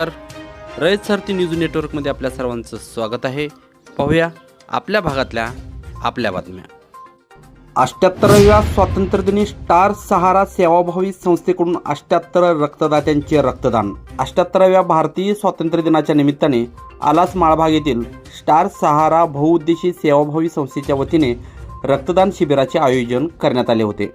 तर रयत सारथी न्यूज नेटवर्कमध्ये आपल्या सर्वांचं स्वागत आहे. पाहूया आपल्या भागातल्या आपल्या बातम्या. अष्ट्याहत्तराव्या स्वातंत्र्यदिनी स्टार सहारा सेवाभावी संस्थेकडून अष्ट्याहत्तर रक्तदात्यांचे रक्तदान. अष्ट्याहत्तराव्या भारतीय स्वातंत्र्य दिनाच्या निमित्ताने आलास माळभाग येथील स्टार सहारा बहुउद्देशी सेवाभावी संस्थेच्या वतीने रक्तदान शिबिराचे आयोजन करण्यात आले होते.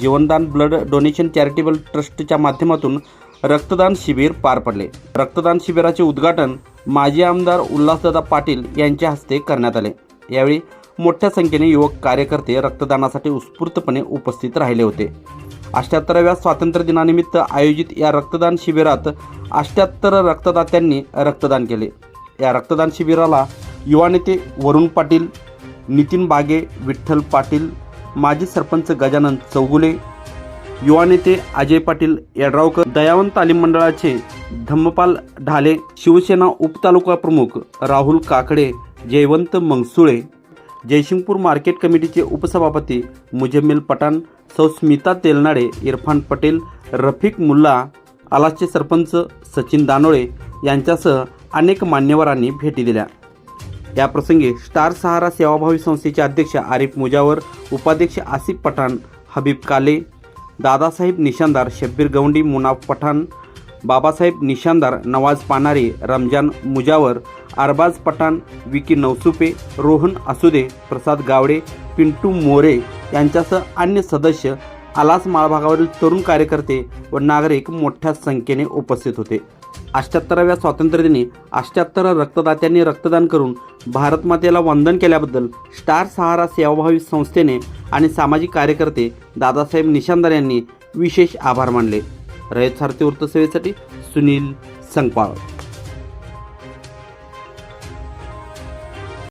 जीवनदान ब्लड डोनेशन चॅरिटेबल ट्रस्टच्या माध्यमातून रक्तदान शिबिर पार पडले. रक्तदान शिबिराचे उद्घाटन माजी आमदार उल्हासदादा पाटील यांच्या हस्ते करण्यात आले. यावेळी मोठ्या संख्येने युवक कार्यकर्ते रक्तदानासाठी उत्स्फूर्तपणे उपस्थित राहिले होते. अष्ट्याहत्तराव्या स्वातंत्र्य दिनानिमित्त आयोजित या रक्तदान शिबिरात अष्ट्याहत्तर रक्तदात्यांनी रक्तदान केले. या रक्तदान शिबिराला युवा नेते वरुण पाटील नितीन बागे विठ्ठल पाटील माजी सरपंच गजानन चौगुले युवा नेते अजय पाटील यड्रावकर दयावंत तालीम मंडळाचे धम्मपाल ढाले शिवसेना उपतालुका प्रमुख राहुल काकडे जयवंत मंगसुळे जयसिंगपूर मार्केट कमिटीचे उपसभापती मुजम्मिल पठाण सौ स्मिता तेलनाडे इरफान पटेल रफिक मुल्ला आलासचे सरपंच सचिन दानोळे यांच्यासह अनेक मान्यवरांनी भेटी दिल्या. याप्रसंगी स्टार सहारा सेवाभावी संस्थेचे अध्यक्ष आरिफ मुजावर उपाध्यक्ष आसिफ पठाण हबीब काले दादासाहेब निशांदार शब्बीर गवंडी मुनाफ पठाण बाबासाहेब निशानदार नवाज पानारे रमजान मुजावर अरबाज पठाण विकी नवसुपे रोहन असुदे प्रसाद गावडे पिंटू मोरे यांच्यासह अन्य सदस्य आलास माळभागावरील तरुण कार्यकर्ते व नागरिक मोठ्या संख्येने उपस्थित होते. अष्ट्याहत्तराव्या स्वातंत्र्यदिनी अष्ट्याहत्तर रक्तदात्यांनी रक्तदान करून भारतमातेला वंदन केल्याबद्दल स्टार सहारा सेवाभावी संस्थेने आणि सामाजिक कार्यकर्ते दादासाहेब निशांदार यांनी विशेष आभार मानले. रयत सारथी वृत्तसेवेसाठी सुनील संगपाळ